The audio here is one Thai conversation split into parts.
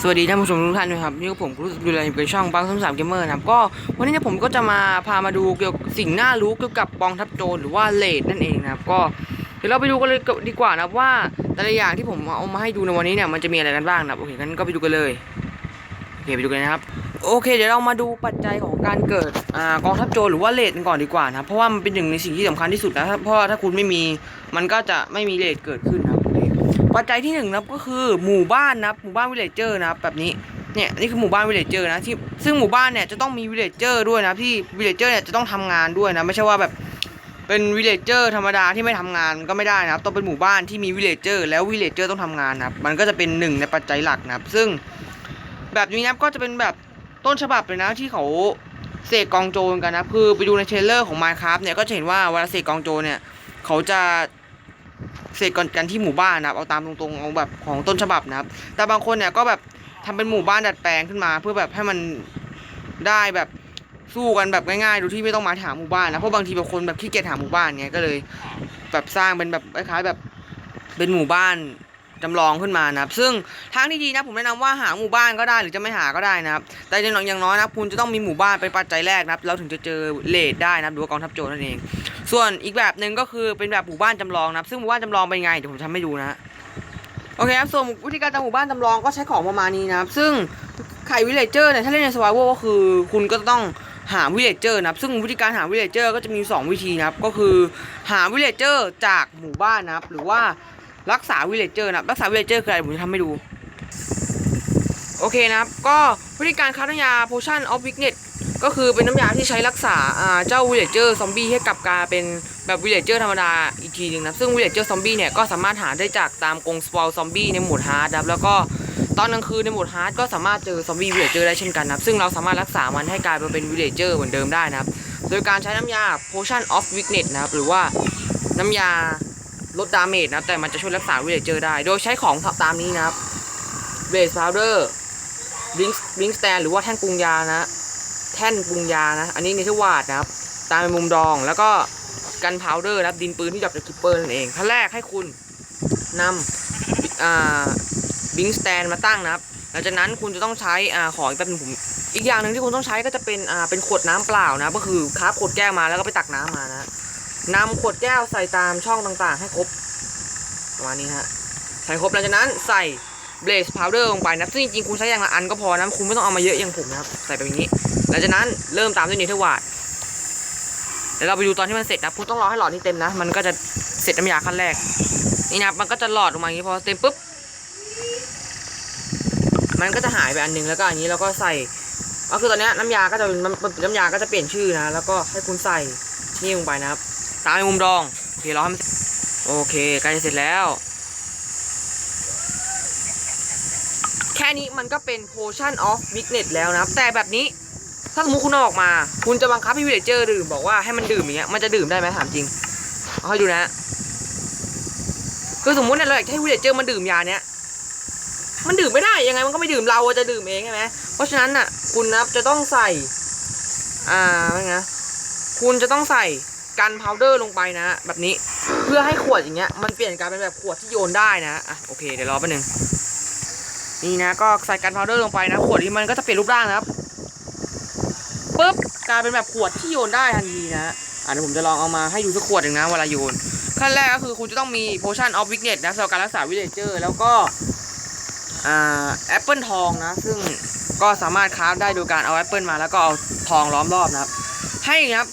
สวัสดีท่านผู้ชมทุกท่านด้วยครับนี่ก็ผมรู้สึกดูแลอยู่ในช่องบังสมสามเกมเมอร์นะครับก็วันนี้เนี่ยผมก็จะมาพามาดูเกี่ยวกับสิ่งน่ารู้เกี่ยวกับกองทัพโจรหรือว่าเลดนั่นเองนะครับก็เดี๋ยวเราไปดูกันเลยดีกว่านะครับว่าแต่ละอย่างที่ผมเอามาให้ดูในวันนี้เนี่ยมันจะมีอะไรกันบ้างนะครับโอเคงั้นก็ไปดูกันเลยโอเคไปดูกันนะครับโอเค เดี๋ยวเรามาดูปัจจัยของการเกิดกองทัพโจรหรือว่าเลดกันก่อนดีกว่านะครับเพราะว่ามันเป็นหนึ่งในสิ่งที่สำคัญที่สุดนะเพราะว่าถ้าคุณไม่มีมันก็จะไม่มีเลดเกิดขึ้นนะครับ ปัจจัยที่หนึ่งนะครับก็คือหมู่บ้านนะครับหมู่บ้านวิลเลจเจอร์นะครับแบบนี้เนี่ยนี่คือหมู่บ้านวิลเลจเจอร์นะที่ซึ่งหมู่บ้านเนี่ยจะต้องมีวิลเลจเจอร์ด้วยนะที่วิลเลจเจอร์เนี่ยจะต้องทำงานด้วยนะไม่ใช่ว่าแบบเป็นวิลเลจเจอร์ธรรมดาที่ไม่ทำงานก็ไม่ได้นะครับต้องเป็นหมู่บ้านที่มีวิลเลจเจอร์แล้ววิลเลจเจอร์ต้องทำงานนะครับมันก็จะเป็นหนึ่งในปัจจัยหลักนะครับซึ่งแบบนี้นะครับก็จะเป็นแบบต้นฉบับเลยนะที่เขาเสกกองโจรกันนะคือไปดูในเทรลเลอร์ของ Minecraft เนี่ยก็จะเห็นว่าเวลาเสกกองโจรเนี่ยเขาจะ เสร็จก่อนกันที่หมู่บ้านนะครับเอาตามตรงๆเอาแบบของต้นฉบับนะครับ แต่บางคนเนี่ยก็แบบทำเป็นหมู่บ้านดัดแปลงขึ้นมา เพื่อแบบให้มันได้แบบสู้กันแบบง่ายๆโดยที่ไม่ต้องมาหาหมู่บ้านนะเพราะบางทีบางคนแบบขี้เกียจหาหมู่บ้านเนี่ยก็เลย แบบสร้างเป็นแบบคล้ายๆแบบเป็นหมู่บ้าน จำลองขึ้นมานะครับ ซึ่งทางที่ดีนะผมแนะนำว่าหาหมู่บ้านก็ได้หรือจะไม่หาก็ได้นะครับ แต่อย่างน้อยอย่างน้อยนะคุณจะต้องมีหมู่บ้านเป็นปัจจัยแรกนะครับเราถึงจะเจอเลดได้นะครับหรือว่ากองทัพโจรนั่นเอง ส่วนอีกแบบหนึ่งก็คือเป็นแบบหมู่บ้านจำลองนะครับ ซึ่งหมู่บ้านจำลองเป็นไงเดี๋ยวผมทำให้ดูนะฮะโอเคครับส่วนวิธีการทำหมู่บ้านจำลองก็ใช้ของประมาณนี้นะครับ ซึ่งไข่วิลเลเจอร์เนี่ยถ้าเล่นในสวายโวอร์ก็คือคุณก็ต้องหาวิลเลเจอร์นะครับ ซึ่งวิธีการหาวิลเลเจอร์ก็จะมี 2 วิธีนะครับ ก็คือหาวิลเลเจอร์จากหมู่บ้านนะครับ หรือว่า รักษาวิลเลจเจอร์นะครับรักษาวิลเลจเจอร์คืออะไรผมจะทำให้ดู โอเคนะครับ ก็วิธีการคัดน้ำยา potion of weakness ก็คือเป็นน้ำยาที่ใช้รักษาเจ้าวิลเลจเจอร์ซอมบี้ให้กลับกลายเป็นแบบวิลเลจเจอร์ธรรมดาอีกทีหนึ่งนะซึ่งวิลเลจเจอร์ซอมบี้เนี่ยก็สามารถหาได้จากตามกรงสปอลซอมบี้ในโหมดฮาร์ดนะครับแล้วก็ตอนกลางคืนในโหมดฮาร์ดก็สามารถเจอซอมบี้วิลเลจเจอร์ได้เช่นกันนะครับซึ่งเราสามารถรักษามันให้กลายมาเป็นวิลเลจเจอร์เหมือนเดิมได้นะครับ โดยการใช้น้ำยา potion of weakness นะครับหรือว่าน้ำยา ลดดาเมจนะแต่มันจะช่วยรักษาวิลเลจเจอได้ โดยใช้ของตามนี้นะครับ base powder blink blink stand หรือว่าแท่นปรุงยานะ แท่นปรุงยานะ อันนี้เนเธอร์วาดนะครับ ตามเป็นมุมดองแล้วก็กันพาวเดอร์นะครับดินปืนที่จับจากคิปเปอร์นั่นเองขั้นแรกให้คุณนำอ่าบิงสแตนมาตั้งนะครับหลังจากนั้นคุณจะต้องใช้อ่าของอีกแบบนึงผมอีกอย่างหนึ่งที่คุณต้องใช้ก็จะเป็นอ่าเป็นขวดน้ำเปล่านะ ก็คือคาฟขวดแก้วมาแล้วก็ไปตักน้ำมานะ นำขวดแก้วใส่ตามช่องต่างๆ ให้ครบประมาณนี้ฮะใส่ครบหลังจากนั้นใส่เบสพาวเดอร์ลงไปนะซึ่งจริงๆคุณใช้อย่างละอันก็พอนะคุณไม่ต้องเอามาเยอะอย่างผมนะครับใส่ไปอย่างนี้ หลังจากนั้นเริ่มตามด้วยเนเธอร์วาดเดี๋ยวเราไปดูตอนที่มันเสร็จนะคุณต้องรอให้หลอดนี้เต็มนะ มันก็จะเสร็จน้ำยาขั้นแรก นี่นะมันก็จะหลอดออกมาอย่างนี้พอเต็มปุ๊บมันก็จะหายไปอันหนึงแล้วก็อันนี้แล้วก็ใส่ก็คือตอนนี้น้ำยาก็จะน้ำยาก็จะเปลี่ยนชื่อนะ แล้วก็ให้คุณใส่นี่ลงไปนะครับ ตามในมุมดองโอเครอให้มันโอเคใกล้จะเสร็จแล้ว แค่นี้มันก็เป็น potion of weakness แล้วนะครับ แต่แบบนี้ถ้าสมมติคุณออกมา คุณจะบังคับให้วิลเลเจอร์ดื่มบอกว่าให้มันดื่มอย่างเงี้ยมันจะดื่มได้ไหมถามจริงเอาให้ดูนะคือสมมติเนี่ยเราอยากให้วิลเลเจอร์มันดื่มยาเนี้ยมันดื่มไม่ได้ยังไงมันก็ไม่ดื่มเราจะดื่มเองใช่ไหมเพราะฉะนั้นน่ะ คุณนะครับจะต้องใส่ อ่าไงนะคุณจะต้องใส่ กันพาวเดอร์ลงไปนะแบบนี้เพื่อให้ขวดอย่างเงี้ยมันเปลี่ยนกลายเป็นแบบขวดที่โยนได้นะอะโอเคเดี๋ยวรอแป๊บนึงนี่นะก็ใส่กันพาวเดอร์ลงไปนะ ขวดนี้มันก็จะเปลี่ยนรูปร่างนะครับปุ๊บกลายเป็นแบบขวดที่โยนได้ทันทีนะอะเดี๋ยวผมจะลองเอามาให้ดูสักขวดหนึ่งนะเวลาโยนขั้นแรกก็คือคุณจะต้องมี potion of weakness นะสำหรับการรักษาวิเลเจอร์แล้วก็อ่าแอปเปิลทองนะ ซึ่งก็สามารถคราฟได้โดยการเอาแอปเปิลมาแล้วก็เอาทองล้อมรอบนะครับ ให้นะครับ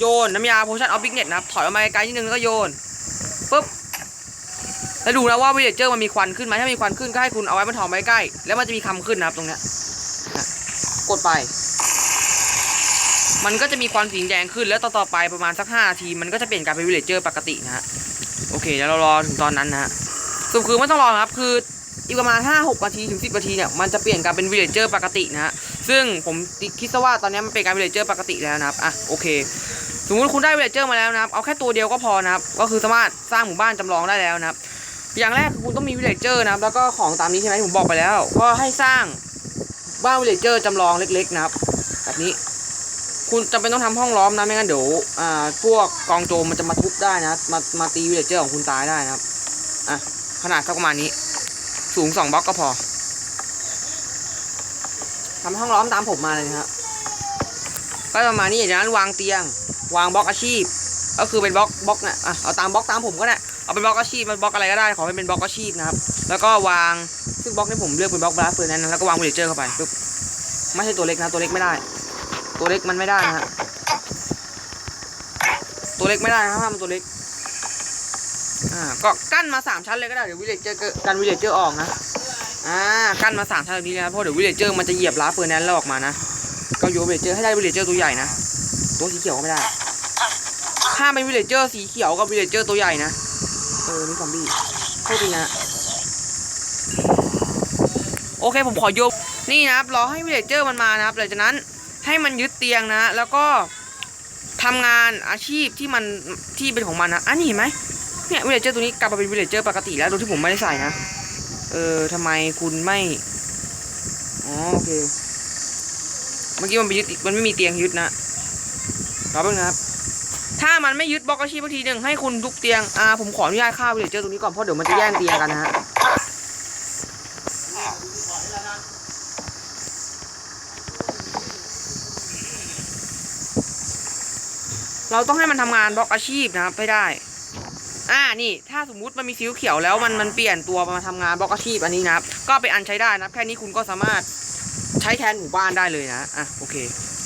โยนน้ำยา potion of weakness นะครับ ถอยออกมาไกลนิดนึงแล้วก็โยนปุ๊บแล้วดูนะว่าวิเลจเจอร์มันมีควันขึ้นไหมถ้ามีควันขึ้นก็ให้คุณเอาไว้บนทองไว้ใกล้แล้วมันจะมีคำขึ้นนะครับตรงเนี้ยกดไป มันก็จะมีควันสีแดงขึ้นแล้วต่อๆไปประมาณสัก5นาที มันก็จะเปลี่ยนกลายเป็นวิลเลจเจอร์ปกตินะฮะโอเคเดี๋ยวเรารอถึงตอนนั้นนะฮะสรุปคือไม่ต้องรอครับคืออีกประมาณ 5-6นาทีถึง 10นาทีเนี่ยมันจะเปลี่ยนกลายเป็นวิลเลจเจอร์ปกตินะฮะซึ่งผมคิดซะว่าตอนนี้มันเป็นการวิลเลจเจอร์ปกติแล้วนะครับอะโอเค สมมติคุณได้วิลเลจเจอร์มาแล้วนะครับ เอาแค่ตัวเดียวก็พอนะครับ ก็คือสามารถสร้างหมู่บ้านจำลองได้แล้วนะครับ อย่างแรกคือคุณต้องมีวิลเลจเจอร์นะครับ แล้วก็ของตามนี้ใช่ไหมผมบอกไปแล้ว ก็ให้สร้างบ้านวิลเลจเจอร์จำลองเล็ก ๆ นะครับ แบบนี้ คุณจำเป็นต้องทำห้องล้อมนะ ไม่งั้นเดี๋ยว อ่า พวกกองโจมมันจะมาทุบได้นะ มา มาตีวิลเลจเจอร์ของคุณตายได้นะครับ อะ ขนาดสักประมาณนี้ สูงสองบล็อกก็พอทำห้องล้อมตามผมมาเลยนะครับ ก็ประมาณนี้จากนั้นวางเตียง วางบล็อกอาชีพ ก็คือเป็นบล็อกบล็อกเนี่ยอะเอาตามบล็อกตามผมก็ได้เอาเป็นบล็อกอาชีพมันบล็อกอะไรก็ได้ขอให้เป็นบล็อกอาชีพนะครับแล้วก็วางซึ่งบล็อกที่ผมเลือกเป็นบล็อกบลัสเฟอร์นั้นนะแล้วก็วางวิลเลเจอร์เข้าไปปึ๊บไม่ใช่ตัวเล็กนะตัวเล็กไม่ได้ ตัวเล็กมันไม่ได้นะฮะตัวเล็กไม่ได้นะครับห้ามมันตัวเล็กอ่าก็กั้นมาสามชั้นเลยก็ได้เดี๋ยววิลเลเจอร์กันวิลเลเจอร์ออกนะอ่ากั้นมาสามชั้นแบบนี้นะเพราะเดี๋ยววิลเลเจอร์มันจะเหยียบลาเฟอร์นั้นแล้วออกมานะ ก็โยนวิลเลเจอร์ให้ได้วิลเลเจอร์ตัวใหญ่นะ ตัวสีเขียวก็ไม่ได้ ถ้าเป็นวิลเลเจอร์สีเขียวกับวิลเลเจอร์ตัวใหญ่นะ เออ นี่ซอมบี้โทษทีนะ โอเคผมขอยกนี่นะครับรอให้วิลเลเจอร์มันมานะครับหลังจากนั้นให้มันยึดเตียงนะ แล้วก็ทำงานอาชีพที่มันที่เป็นของมันนะอันนี้เห็นไหมเนี่ยวิลเลเจอร์ตัวนี้กลับมาเป็นวิลเลเจอร์ปกติแล้วโดยที่ผมไม่ได้ใส่นะ เออทำไมคุณไม่ อ๋อโอเค เมื่อกี้มันไปยึดมันไม่มีเตียงยึดนะรอแป๊บนึงนะครับ ถ้ามันไม่ยึดบล็อกอาชีพทีหนึ่งให้คุณทุกเตียง อ่า ผมขออนุญาตฆ่าวิลเลเจอตรงนี้ก่อนเพราะเดี๋ยวมันจะแย่งเตียงกันนะฮะเราต้องให้มันทำงานบล็อกอาชีพนะครับให้ได้ อ่า นี่ ถ้าสมมุติมันมีสีเขียวแล้วมันมันเปลี่ยนตัวมาทำงานบล็อกอาชีพอันนี้นะครับ ก็เป็นอันใช้ได้นะครับแค่นี้คุณก็สามารถ ใช้แทนหมู่บ้านได้เลยนะอะโอเค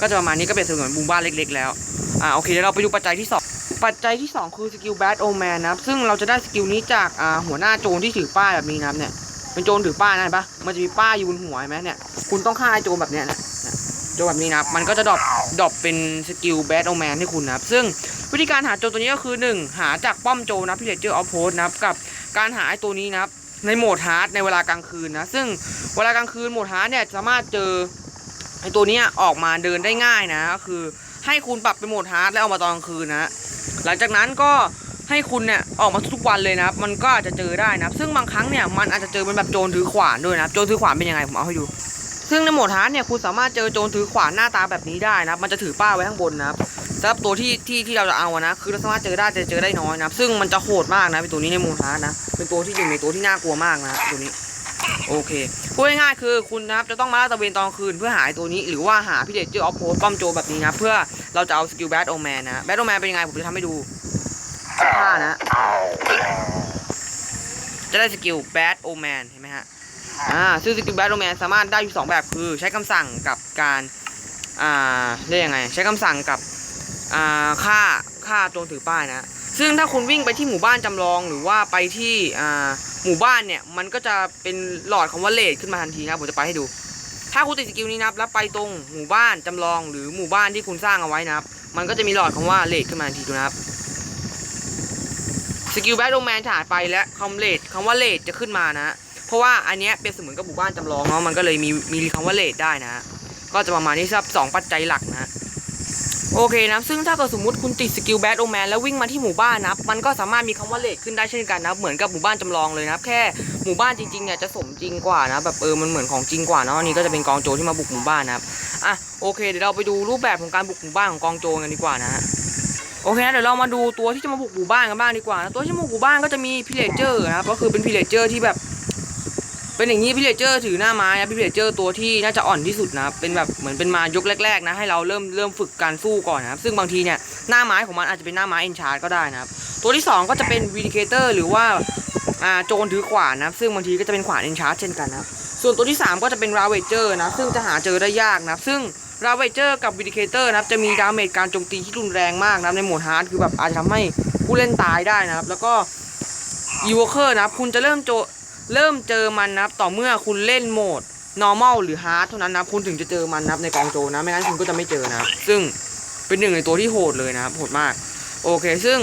ก็จะประมาณนี้ก็เป็นสมือนหมู่บ้านเล็ก ๆ แล้วอ่าโอเคเดี๋ยวเราไปดูปัจจัยที่สองปัจจัยที่ 2 คือสกิลแบทโอแมนนะครับซึ่งเราจะได้สกิลนี้จากอ่าหัวหน้าโจรที่ถือป้ายแบบนี้นะครับเนี่ยเป็นโจรถือป้ายนะเห็นปะมันจะมีป้ายอยู่บนหัวไหมเนี่ยคุณต้องฆ่าไอ้โจรแบบเนี้ยนะโจรแบบนี้นะครับมันก็จะดรอปดรอปเป็นสกิลแบทโอแมนให้คุณนะครับซึ่งวิธีการหาโจรตัวนี้ก็คือ 1 หาจากป้อมโจรนะพิเลเจอร์ออฟโพสนะครับกับการหาไอ้ตัวนี้นะครับ ในโหมดฮาร์ดในเวลากลางคืนนะ ซึ่งเวลากลางคืนโหมดฮาร์ดเนี่ยสามารถเจอไอตัวนี้ออกมาเดินได้ง่ายนะก็คือให้คุณปรับเป็นโหมดฮาร์ดแล้วเอามาตอนกลางคืนนะหลังจากนั้นก็ให้คุณเนี่ยออกมาทุกวันเลยนะครับ มันก็อาจจะเจอได้นะซึ่งบางครั้งเนี่ยมันอาจจะเจอเป็นแบบโจรถือขวานด้วยนะโจรถือขวานเป็นยังไงผมเอาให้ดูซึ่งในโหมดฮาร์ดเนี่ยคุณสามารถเจอโจรถือขวานหน้าตาแบบนี้ได้นะมันจะถือป้าไว้ข้างบนนะครับ สำหรับตัวที่ที่ที่เราจะเอาอะนะ คือเราสามารถเจอได้แต่เจอได้น้อยนะ ซึ่งมันจะโหดมากนะเป็นตัวนี้ในโหมดฮาร์ดนะ เป็นตัวที่หนึ่งในตัวที่น่ากลัวมากนะตัวนี้ โอเค พูดง่ายๆคือคุณนะครับจะต้องมาลาดตะเวนตอนคืนเพื่อหาตัวนี้ หรือว่าหาพี่เดจเจอออฟโพสป้อมโจแบบนี้นะ เพื่อเราจะเอาสกิลแบทโอแมนนะ แบทโอแมนเป็นยังไงผมจะทำให้ดูท่านะ จะได้สกิลแบดโอแมนเห็นไหมฮะ อ่า ซึ่งสกิลแบดโอแมนสามารถได้อยู่สองแบบคือใช้คำสั่งกับการ อ่า เรียกยังไง ใช้คำสั่งกับ อ่าฆ่าฆ่าโจรถือป้ายนะ ซึ่งถ้าคุณวิ่งไปที่หมู่บ้านจำลองหรือว่าไปที่หมู่บ้านเนี่ย มันก็จะเป็นหลอดคำว่าเลดขึ้นมาทันทีนะผมจะไปให้ดู ถ้าคุณติดสกิลนี้นะครับแล้วไปตรงหมู่บ้านจำลองหรือหมู่บ้านที่คุณสร้างเอาไว้นะครับ มันก็จะมีหลอดคำว่าเลดขึ้นมาทันทีดูนะครับสกิลแบทโดแมนถ่ายไปและคำเลดคำว่าเลดจะขึ้นมานะ เพราะว่าอันเนี้ยเป็นเสมือนกับหมู่บ้านจำลองเนาะมันก็เลยมีมีคำว่าเลดได้นะ ก็จะประมาณนี้ครับสองปัจจัยหลักนะ โอเคนะซึ่งถ้าเกิดสมมติคุณติดสกิลแบทโอแมนแล้ววิ่งมาที่หมู่บ้านนะมันก็สามารถมีคำว่าเลดขึ้นได้เช่นกันนะเหมือนกับหมู่บ้านจำลองเลยนะแค่หมู่บ้านจริงๆเนี่ยจะสมจริงกว่านะแบบเออมันเหมือนของจริงกว่าเนาะนนี่ก็จะเป็นกองโจรที่มาบุกหมู่บ้านนะครับอะโอเคเดี๋ยวเราไปดูรูปแบบของการบุกหมู่บ้านของกองโจรกันดีกว่านะฮะโอเคนะเดี๋ยวเรามาดูตัวที่จะมาบุกหมู่บ้านกันบ้างดีกว่านะตัวที่มาบุกหมู่บ้านก็จะมีพิเลเจอร์นะครับก็คือเป็นพิเลเจอร์ที่แบบ เป็นอย่างนี้พิเลเจอร์ถือหน้าไม้นะพิเลเจอร์ตัวที่น่าจะอ่อนที่สุดนะเป็นแบบเหมือนเป็นมายกแรกๆนะให้เราเริ่มเริ่มฝึกการสู้ก่อนนะครับซึ่งบางทีเนี่ยหน้าไม้ของมันอาจจะเป็นหน้าไม้เอนชาร์ก็ได้นะครับตัวที่สองก็จะเป็นวิดิเคเตอร์หรือว่าอ่าโจรถือขวานนะครับซึ่งบางทีก็จะเป็นขวานเอนชาร์เช่นกันนะครับส่วนตัวที่สามก็จะเป็นราเวเจอร์นะซึ่งจะหาเจอได้ยากนะครับซึ่งราเวเจอร์กับวิดิเคเตอร์นะครับจะมีดาเมจการโจมตีที่รุนแรงมากนะในโหมดฮาร์ดคือแบบอาจจะทำให้ผู้เล่นตายได้นะครับแล้วก็อีวอเคอร์นะครับคุณจะเริ่มโจ เริ่มเจอมันนะครับต่อเมื่อคุณเล่นโหมด normal หรือ hard เท่านั้นนะครับคุณถึงจะเจอมันนะครับในกองโจนะไม่งั้นคุณก็จะไม่เจอนะครับซึ่งเป็นหนึ่งในตัวที่โหดเลยนะครับโหดมาก โอเค ซึ่ง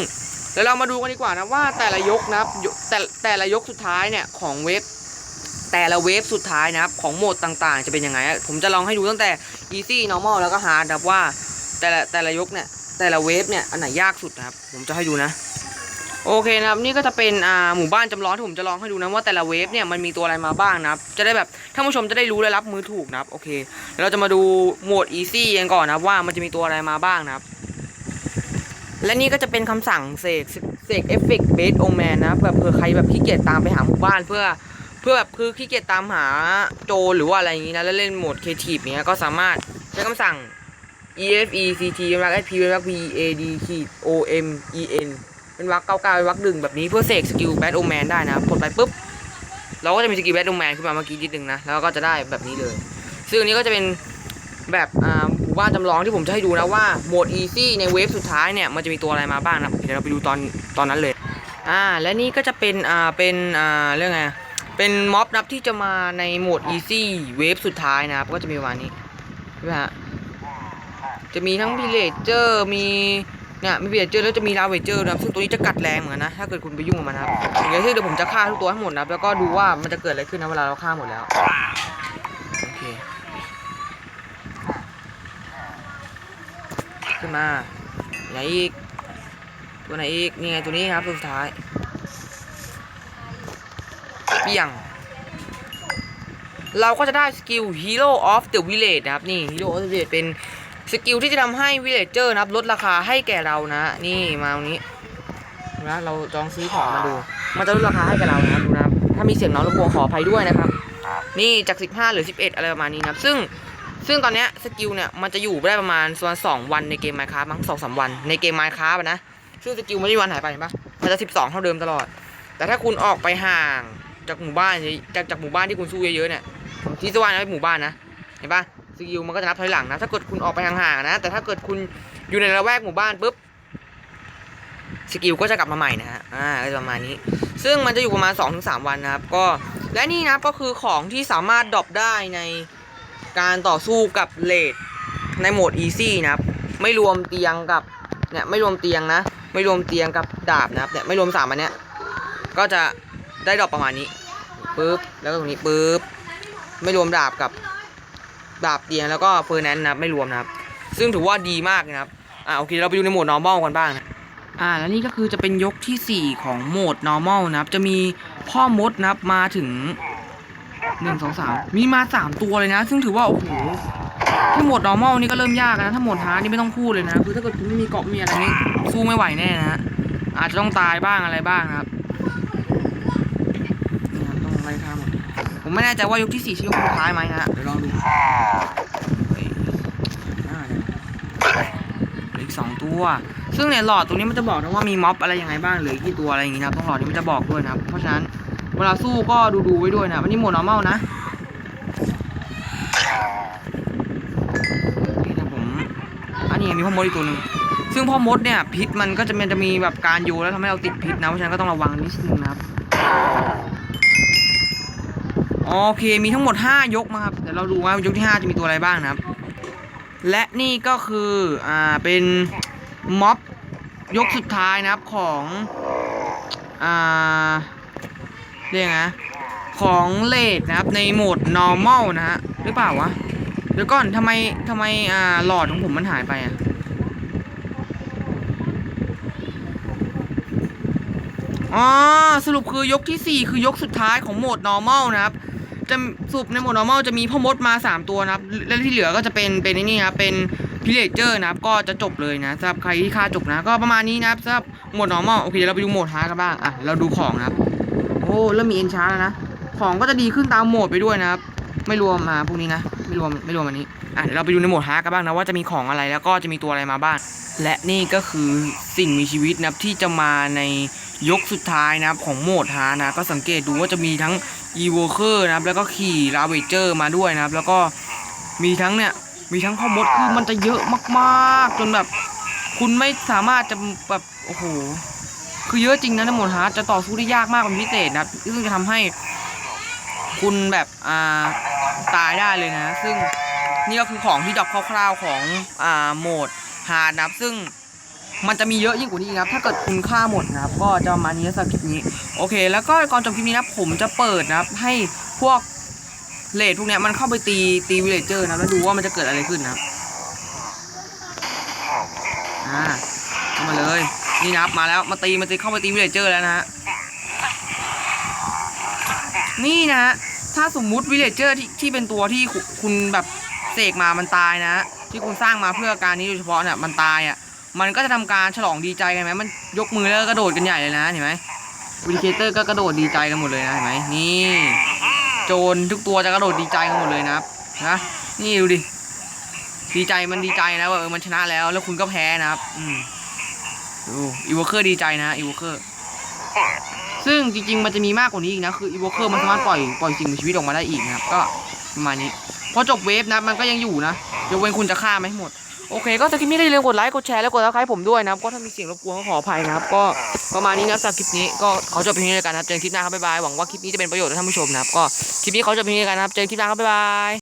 เดี๋ยวเรามาดูกันดีกว่านะว่าแต่ละยกนะครับแต่แต่ละยกสุดท้ายเนี่ยของเว็บแต่ละเวฟสุดท้ายนะครับของโหมดต่างๆ จะเป็นยังไง ผมจะลองให้ดูตั้งแต่ easy normal แล้วก็ hard นะครับว่าแต่ละแต่ละยกเนี่ยแต่ละเวฟเนี่ยอันไหนยากสุดนะครับ ผมจะให้ดูนะ โอเคนะครับนี่ก็จะเป็นอ่าหมู่บ้านจำลองที่ผมจะลองให้ดูนะว่าแต่ละเวฟเนี่ยมันมีตัวอะไรมาบ้างนะครับจะได้แบบท่านผู้ชมจะได้รู้และรับมือถูกนะครับโอเคเดี๋ยวเราจะมาดูโหมด easy กันก่อนนะครับว่ามันจะมีตัวอะไรมาบ้างนะครับ และนี่ก็จะเป็นคำสั่งเสกเสกเอฟเฟกต์เบสโอแมนนะแบบเผื่อใครแบบขี้เกียจตามไปหาหมู่บ้านเพื่อเพื่อแบบคือขี้เกียจตามหาโจหรือว่าอะไรอย่างนี้นะแล้วเล่นโหมดเอทีฟเนี้ยก็สามารถใช้คำสั่ง e f e c t เป็นวรรค p เป็นวรรค p a d ขีด o m e n เป็นวรรคเก้าเก้าเป็นวรรคดึงแบบนี้เพื่อเสกสกิลแบทโอแมนได้นะครับกดไปปุ๊บเราก็จะมีสกิลแบทโอแมนขึ้นมาเมื่อกี้นิดนึงนะแล้วก็จะได้แบบนี้เลย ซึ่งอันนี้ก็จะเป็นแบบอ่าหมู่บ้านจำลองที่ผมจะให้ดูนะว่าโหมด easy ในเวฟสุดท้ายเนี่ยมันจะมีตัวอะไรมาบ้างนะเดี๋ยวเราไปดูตอนตอนนั้นเลยอ่าและนี่ก็จะเป็นอ่าเป็นอ่าเรื่องไงเป็นม็อบนับที่จะมาในโหมด easy เวฟสุดท้ายนะครับก็จะมีประมาณนี้ใช่ไหมฮะจะมีทั้ง villager มี เนี่ยมี villager แล้วจะมี ravager นะครับซึ่งตัวนี้จะกัดแรงเหมือนกันนะ ถ้าเกิดคุณไปยุ่งกับมันนะครับอย่างเงี้ยซึ่เดี๋ยวผมจะฆ่าทุกตัวให้หมดนะแล้วก็ดูว่ามันจะเกิดอะไรขึ้นนะเวลาเราฆ่าหมดแล้วโอเคขึ้นมาไหนอีกตัวไหนอีกนี่ไงตัวนี้ครับตัวสุดท้ายเปี่ยงเราก็จะได้สกิล Hero of the Village นะครับ นี่ Hero of the Village เป็น สกิลที่จะทำให้ Villager นะครับลดราคาให้แก่เรานะ นี่มาตรงนี้นะเราจองซื้อของมาดู มันจะลดราคาให้แก่เรานะครับดูนะครับถ้ามีเสียงน้องรบกวนขออภัยด้วยนะครับ นี่จาก 15 หรือ 11 อะไรประมาณนี้นะซึ่งซึ่งตอนเนี้ยสกิลเนี่ยมันจะอยู่ได้ประมาณส่วนสองวันในเกม Minecraft มั้งสองสามวันในเกม Minecraft อะนะซึ่งสกิลไม่ได้วันหายไปเห็นปะมันจะ 12 เท่าเดิมตลอด แต่ถ้าคุณออกไปห่างจากหมู่บ้านจากจากหมู่บ้านที่คุณสู้เยอะๆเนี่ยผมชี้สว่างนะเป็นหมู่บ้านนะเห็นปะ สกิลมันก็จะนับถอยหลังนะ ถ้าเกิดคุณออกไปห่างๆนะ แต่ถ้าเกิดคุณอยู่ในละแวกหมู่บ้านปุ๊บสกิลก็จะกลับมาใหม่นะฮะ อ่าอะไรประมาณนี้ ซึ่งมันจะอยู่ประมาณ 2-3 วันนะครับ ก็ และนี่นะก็คือของที่สามารถดรอปได้ในการต่อสู้กับเลดในโหมด easy นะครับ ไม่รวมเตียงกับเนี่ยไม่รวมเตียงนะ ไม่รวมเตียงกับดาบนะครับเนี่ยไม่รวมสามอันเนี้ยก็จะได้ดรอปประมาณนี้ปึ๊บแล้วก็ตรงนี้ปึ๊บไม่รวมดาบกับ ดาบเตียงแล้วก็เฟอร์แนนซ์นะครับไม่รวมนะครับ ซึ่งถือว่าดีมากนะครับอ่าโอเคเราไปดูในโหมด normal กันบ้างนะอ่าแล้วนี่ก็คือจะเป็นยกที่ 4 ของโหมด normal นะครับ จะมีพ่อมดนะครับมาถึงหนึ่งสองสามมีมาสามตัวเลยนะ ซึ่งถือว่า โอ้โหถ้าโหมด normal นี่ก็เริ่มยากนะ ถ้าหมด hard นี่ไม่ต้องพูดเลยนะ คือถ้าเกิดคุณไม่มีเกาะไม่มีอะไรนี่สู้ไม่ไหวแน่นะอาจจะต้องตายบ้างอะไรบ้างนะครับนี่ครับต้องไล่ฆ่าหมด ผมไม่แน่ใจว่ายกที่สี่ใช่ยกสุดท้ายไหมนะฮะเดี๋ยวลองดูอีกสองตัว ซึ่งเนี่ยหลอดตรงนี้มันจะบอกนะว่ามีม็อบอะไรยังไงบ้างเหลือกี่ตัวอะไรอย่างงี้นะครับตรงหลอดนี้มันจะบอกด้วยนะเพราะฉะนั้นเวลาสู้ก็ดูดูๆไว้ด้วยนะวันนี้โหมด normal นะนี่นะผมอันนี้มีพ่อมดอีกตัวหนึ่งซึ่งพ่อมดเนี่ยพิษมันก็จะมันจะมีแบบการโยนแล้วทำให้เราติดพิษนะเพราะฉะนั้นก็ต้องระวังนิดนึงนะครับ โอเคมีทั้งหมด 5 ยกมาครับเดี๋ยวเราดูว่ายกที่ 5 จะมีตัวอะไรบ้างนะครับ และนี่ก็คืออ่าเป็นม็อบยกสุดท้ายนะครับของอ่าเรียกไงนะของเลดนะครับในโหมด normal นะฮะหรือเปล่าวะเดี๋ยวก่อนทำไมทำไมอ่าหลอดของผมมันหายไปอะอ๋อสรุปคือยกที่ 4 คือยกสุดท้ายของโหมด normal นะครับ จะสรุปในโหมด normal จะมีพ่อมดมา 3 ตัวนะครับ และที่เหลือก็จะเป็นเป็นนี่นะเป็นพิเลเจอร์นะครับ ก็จะจบเลยนะสำหรับใครที่ฆ่าจบนะ ก็ประมาณนี้นะครับสำหรับโหมด normal โอเคเดี๋ยวเราไปดูโหมด hard กันบ้างอะเราดูของนะครับ โอ้เริ่มมีเอนชาร์แล้วนะของก็จะดีขึ้นตามโหมดไปด้วยนะครับ ไม่รวมมาพวกนี้นะไม่รวมไม่รวมอันนี้อะเดี๋ยวเราไปดูในโหมด hard กันบ้างนะว่าจะมีของอะไรแล้วก็จะมีตัวอะไรมาบ้างและนี่ก็คือสิ่งมีชีวิตนะครับที่จะมาในยกสุดท้ายนะครับของโหมดฮาร์ดนะก็สังเกตดูว่าจะมีทั้ง e v o k e r นะครับ แล้วก็ขี่ r a v a g e r มาด้วยนะครับ แล้วก็มีทั้งเนี่ย มีทั้งพ่อมดคือมันจะเยอะมากๆ จนแบบ คุณไม่สามารถจะแบบ โอ้โห คือเยอะจริงนะในโหมดฮาร์ดจะต่อสู้ได้ยากมากเป็นพิเศษนะครับ ซึ่งจะทำให้ คุณแบบอ่าตายได้เลยนะ ซึ่งนี่ก็คือของที่ดรอปคร่าวๆของอ่าโหมดฮาร์ดนะครับ ซึ่ง มันจะมีเยอะยิ่งกว่านี้นะครับ ถ้าเกิดคุณฆ่าหมดนะครับ ก็จะมานี้สำหรับคลิปนี้ โอเค แล้วก็ก่อนจบคลิปนี้นะผมจะเปิดนะครับ ให้พวกเลดพวกเนี้ยมันเข้าไปตีตีวิเลเจอร์นะแล้วดูว่ามันจะเกิดอะไรขึ้นนะอ่าเข้ามาเลยนี่นะครับมาแล้วมาตีมาตีเข้าไปตีวิเลเจอร์แล้วนะฮะนี่นะฮะถ้าสมมุติวิเลเจอร์ที่ที่เป็นตัวที่คุณแบบเสกมามันตายนะฮะที่คุณสร้างมาเพื่อการนี้โดยเฉพาะเนี่ยมันตายอะ มันก็จะทำการฉลองดีใจกันไหมมันยกมือแล้วก็กระโดดกันใหญ่เลยนะเห็นไหมวิลเคเตอร์ก็กระโดดดีใจกันหมดเลยนะเห็นไหมนี่ โจรทุกตัวจะกระโดดดีใจกันหมดเลยนะครับนะนี่ดูดิดีใจมันดีใจนะว่าเออมันชนะแล้ว แล้วคุณก็แพ้นะครับ อืมดูอีวอเคอร์ดีใจนะอีวอเคอร์ซึ่งจริงๆมันจะมีมากกว่านี้อีกนะคืออีโวเคอร์มันสามารถปล่อยปล่อยสิ่งมีชีวิตออกมาได้อีกนะครับ ก็ประมาณนี้พอจบเวฟนะมันก็ยังอยู่นะยกเว้นคุณจะฆ่าไม่หมด โอเค ก็ถ้าคลิปนี้ได้อย่าลืมกดไลค์กดแชร์แล้วกดซับสไครต์ผมด้วยนะครับ ก็ถ้ามีเสียงรบกวนก็ขออภัยนะครับ ก็ประมาณนี้นะสำหรับคลิปนี้ก็ขอจบเพียงนี้แล้กันนะครับเจอกันคลิปหน้าครับบ๊ายบายหวังว่าคลิปนี้จะเป็นประโยชน์ต่อท่านผู้ชมนะครับก็คลิปนี้ขอจบเพียงนี้แล้กันนะครับเจอกันคลิปหน้าครับบ๊ายบาย